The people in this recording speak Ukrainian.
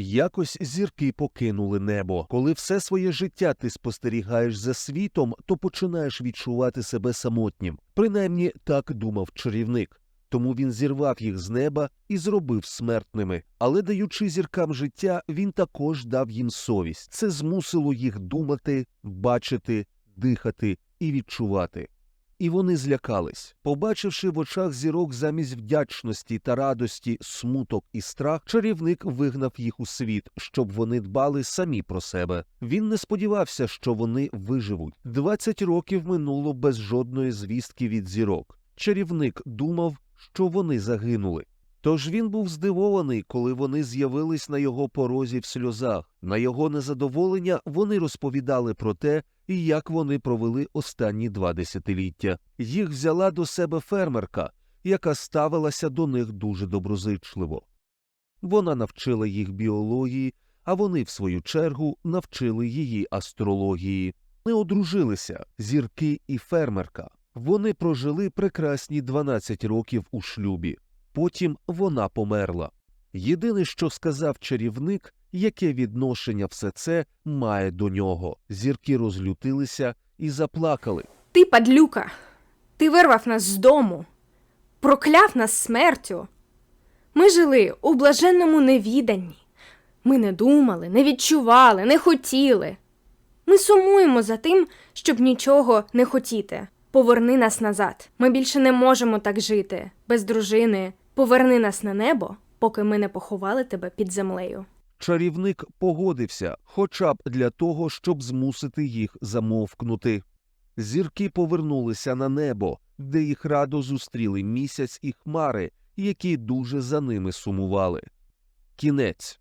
Якось зірки покинули небо. Коли все своє життя ти спостерігаєш за світом, то починаєш відчувати себе самотнім. Принаймні так думав чарівник. Тому він зірвав їх з неба і зробив смертними. Але даючи зіркам життя, він також дав їм совість. Це змусило їх думати, бачити, дихати і відчувати. І вони злякались. Побачивши в очах зірок замість вдячності та радості смуток і страх, чарівник вигнав їх у світ, щоб вони дбали самі про себе. Він не сподівався, що вони виживуть. Двадцять років минуло без жодної звістки від зірок. Чарівник думав, що вони загинули. Тож він був здивований, коли вони з'явились на його порозі в сльозах. На його незадоволення вони розповідали про те, як вони провели останні два десятиліття. Їх взяла до себе фермерка, яка ставилася до них дуже доброзичливо. Вона навчила їх біології, а вони, в свою чергу, навчили її астрології. Вони одружилися зірки і фермерка. Вони прожили прекрасні 12 років у шлюбі. Потім вона померла. Єдине, що сказав чарівник, яке відношення все це має до нього. Зірки розлютилися і заплакали. Ти, падлюка, ти вирвав нас з дому, прокляв нас смертю. Ми жили у блаженному невіданні. Ми не думали, не відчували, не хотіли. Ми сумуємо за тим, щоб нічого не хотіти. Поверни нас назад. Ми більше не можемо так жити. Без дружини. Поверни нас на небо, поки ми не поховали тебе під землею. Чарівник погодився, хоча б для того, щоб змусити їх замовкнути. Зірки повернулися на небо, де їх радо зустріли місяць і хмари, які дуже за ними сумували. Кінець.